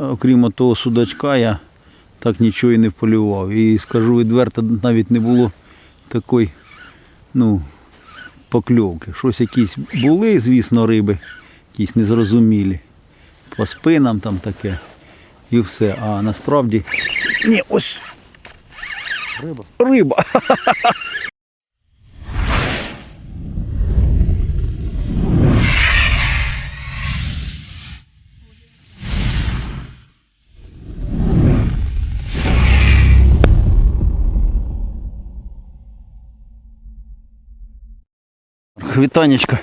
окрім того судачка, я так нічого і не полював. І скажу відверто, навіть не було такої, ну, покльовки. Щось якісь були, звісно, риби, якісь незрозумілі. По спинам там таке. І все. А насправді. Ні, ось. Риба. Риба. Вітанечка.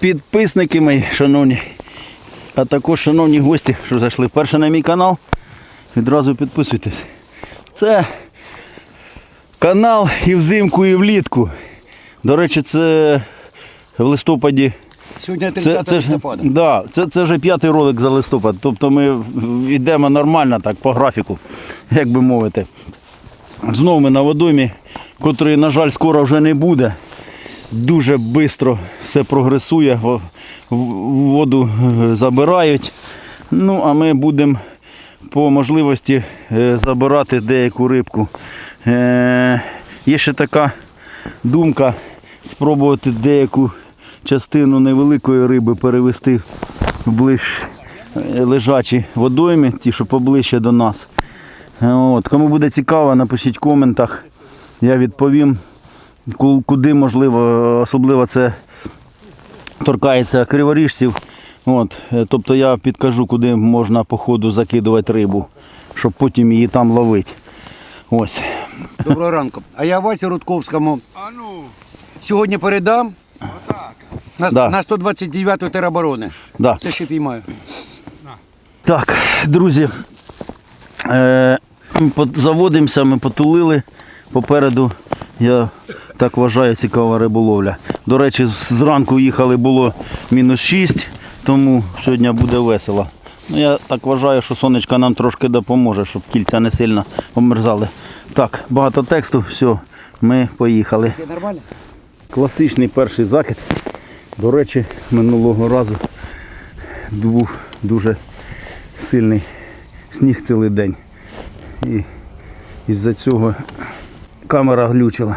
Підписники мої, шановні, а також шановні гості, що зайшли перше на мій канал, відразу підписуйтесь. Це канал і взимку, і влітку. До речі, це в листопаді. Сьогодні Це, 30 це, листопада. да, це, це вже п'ятий ролик за листопад. Тобто ми йдемо нормально так, по графіку, як би мовити. Знову ми на водоймі, котрої, на жаль, скоро вже не буде. Дуже швидко все прогресує, воду е, забирають. Ну, а ми будемо по можливості е, забирати деяку рибку. Е, Є ще така думка спробувати деяку частину невеликої риби перевести в лежачі водойми, ті, що поближче до нас. От. Кому буде цікаво, напишіть в коментах. Я відповім, куди можливо, особливо це торкається криворіжців. От. е, Тобто я підкажу, куди можна по ходу закидувати рибу, щоб потім її там ловити. Ось. Доброго ранку. А я Васі Рудковському сьогодні передам на, Да. на 129-ю тероборони. Да. Це ще піймаю. Так, друзі, е, заводимося, ми потулили. Попереду, я так вважаю, цікава риболовля. До речі, зранку їхали було мінус 6, тому сьогодні буде весело. Ну, я так вважаю, що сонечко нам трошки допоможе, щоб кільця не сильно обмерзали. Так, багато тексту, все, ми поїхали. Нормально? Класичний перший закид. До речі, минулого разу був дуже сильний сніг цілий день. І із-за цього камера глючила.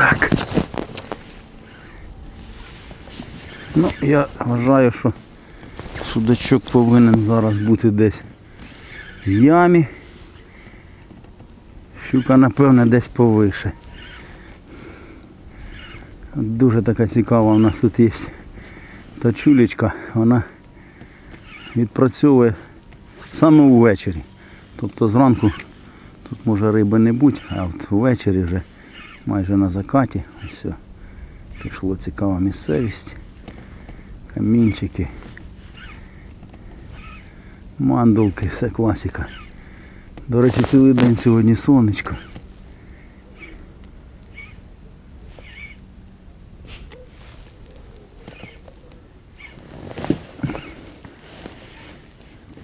Так. Ну, я вважаю, що судачок повинен зараз бути десь в ямі. Щука, напевне, десь повише. Дуже така цікава у нас тут є та чулечка, вона відпрацьовує саме ввечері. Тобто зранку тут може риби не бути, а от ввечері вже майже на закаті. Ось все. Пішло цікава місцевість. Камінчики. Мандулки, все класика. До речі, цілий день сьогодні сонечко.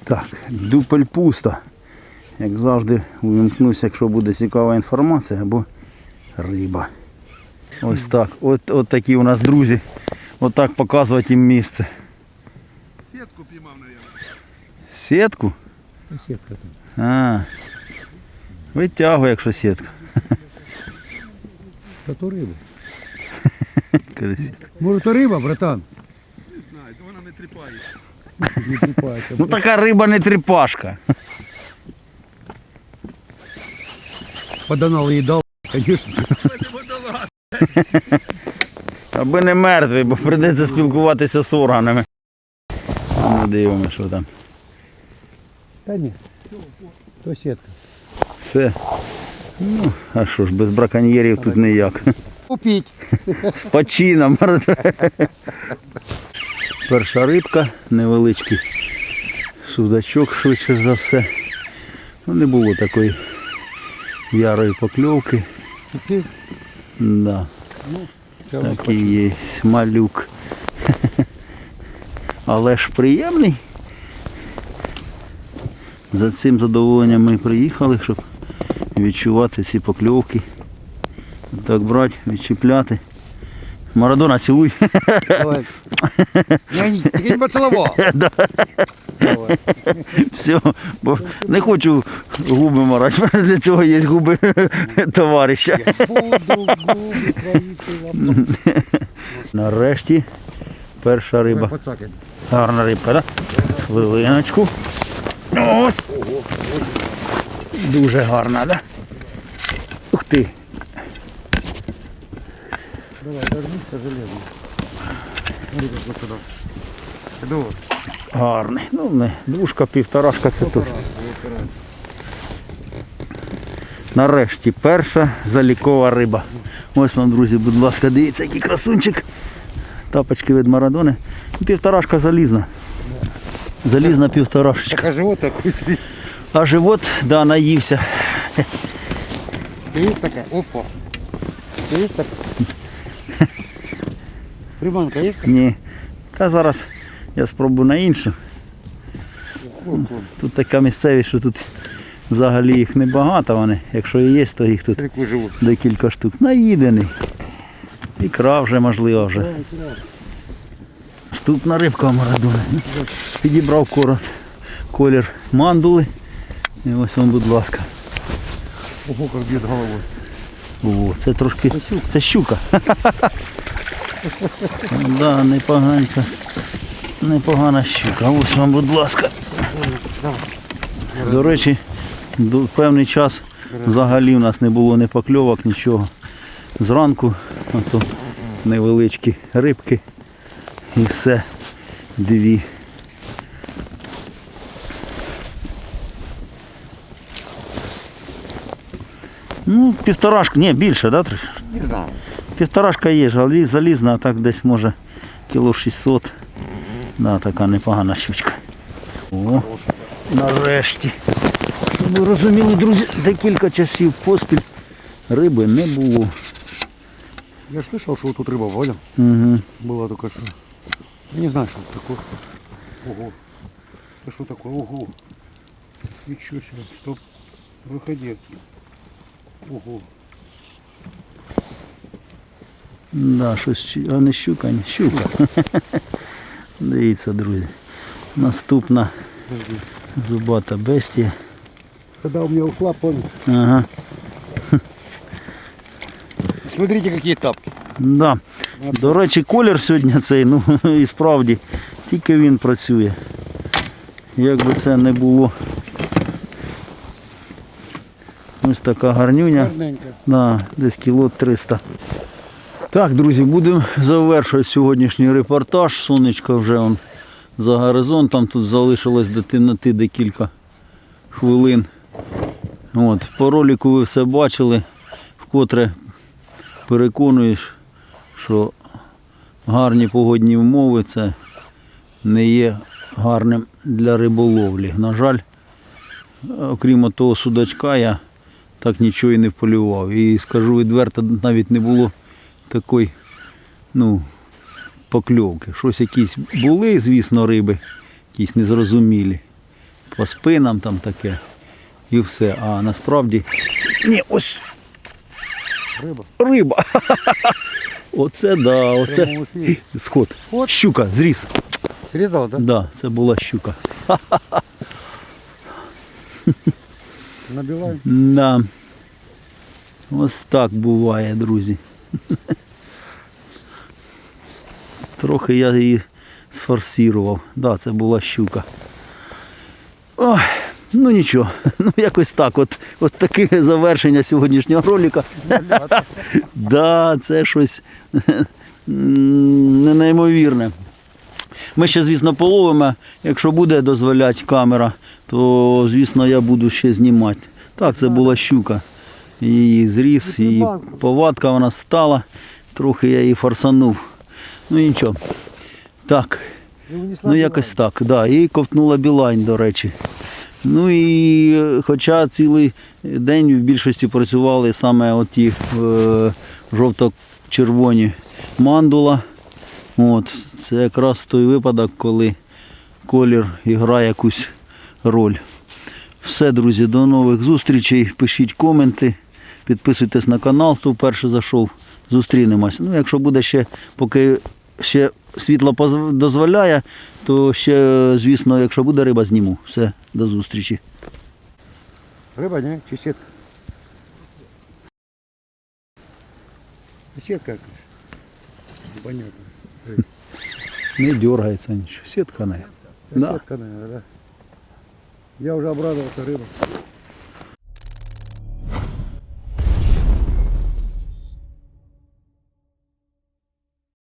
Так, дупель пусто. Як завжди увімкнуся, якщо буде цікава інформація або риба. Ось так. От, от такі у нас друзі. От так показувати їм місце. Сетку піймав, мабуть. Сітку? Сітка. А. Витягує, якщо сітка. Та то риба. Каже, сітка. Може то риба, братан? Не знаю, то вона не тріпає. Не тріпається. Ну така риба не тріпашка. Поданал їй дав, звісно. Аби не мертвий, бо прийдеться спілкуватися з органами. А Ми дивимося, що там. Та ні. То сітка. Все. Ну, а що ж, без браконьєрів тут ніяк. Купіть. З почином. Перша рибка, невеличкий судачок, швидше за все. Ну, не було такої ярої покльовки. Ці? Да, Ну, такий є малюк. Але ж приємний. За цим задоволенням ми приїхали, щоб відчувати ці покльовки. Так брати, відчіпляти. Марадона, цілуй. Давай. Я не, я не поцеловал. Давай. Все, бо не хочу губи марати. Для цього є губи товариша. Буду губи твої цілувати. Нарешті перша риба. Гарна рибка, так? Хвилиночку. Ось. Дуже гарна, так? Ух ти. Давай, дождись, железно. Смотри, как вот туда. Иду. Гарний. Ну, не, двушка, півторашка це точно. Нарешті перша залікова риба. Ось вам, друзі, будь ласка, дивіться, який красунчик. Тапочки від Марадони. Півторашка залізна. Залізна півторашечка. Так, а живот сидит. А живот, да, наївся. Есть такая? Опа. Есть такая? Приманка такая? Ні. Та зараз я спробую на іншу. Тут така місцевість, що тут взагалі їх небагато вони. Якщо і є, то їх тут декілька штук. Наїдений. Ікра вже можливо вже. Штутна рибка марадона. Підібрав корот, колір мандули. І ось вам, будь ласка. Ого, как бьет головой. О, це трошки. Це щука. да, непоганка. Непогана щука. Ось вам, будь ласка. До речі, певний час взагалі у нас не було ні покльовок, нічого. Зранку ото невеличкі рибки і все. Дві. Ну, півторашка, ні, більше, да? Триш? Не знаю. Півторашка є, жалі- залізна, а так десь може кіло 600. Да, така непогана щучка. О, нарешті. Щоб ви розуміли, друзі, декілька часів поспіль риби не було. Я ж слышал, что вот тут рыба водим. Угу. Было только что. Не знаю, что это такое. Ого. Это что такое? Ого. Ничего себе. Стоп. Выходи отсюда. Ого. Да, щось, а не щука, не щука. Дивіться, друзі. Наступна зубата бестія. Когда у меня ушла, понял. Ага. Смотрите, какие тапки. Да. До речі, колір сьогодні цей, ну і справді, тільки він працює. Як би це не було. Ось така гарнюня. Да, десь кіло 300. Так, друзі, будемо завершувати сьогоднішній репортаж. Сонечко вже он за горизонтом. Тут залишилось до темноти декілька хвилин. От, по ролику ви все бачили, вкотре переконуєш, що гарні погодні умови це не є гарним для риболовлі. На жаль, окрім того судачка, я так нічого і не вполював. І скажу відверто, навіть не було такої ну, покльовки. Щось якісь були, звісно, риби, якісь незрозумілі. По спинам там таке. І все. А насправді. Ні, ось Рыба. риба. Оце да, оце сход. Щука, зріз. Срезал, да? Да, це була щука. Набивай. Да. Ось так буває, друзі. Трохи я її сфорсірував. Да, це була щука. Ой, ну нічого. Ну якось так. От, от таке завершення сьогоднішнього ролика. Да, це щось неймовірне. Ми ще, звісно, половимо. Якщо буде дозволяти камера, то, звісно, я буду ще знімати. Так, це була щука. Її зріс, її повадка вона стала. Трохи я її форсанув. Ну нічого. Так, И ну якось так. Да. І ковтнула білайн, до речі. Ну і е, хоча цілий день в більшості працювали саме оті е, жовто-червоні мандула. От, це якраз той випадок, коли колір грає якусь роль. Все, друзі, до нових зустрічей. Пишіть коменти, підписуйтесь на канал, хто вперше зайшов. зустрінемось. Ну, якщо буде ще, поки ще світло дозволяє, то ще, звісно, якщо буде риба, зніму. Все, до зустрічі. Рыба, не? Чи сетка? Сетка якась. Понятно. Не дергається нічого. Сітка не. Да. Сетка, наверное, да. Я уже обрадовался рыба.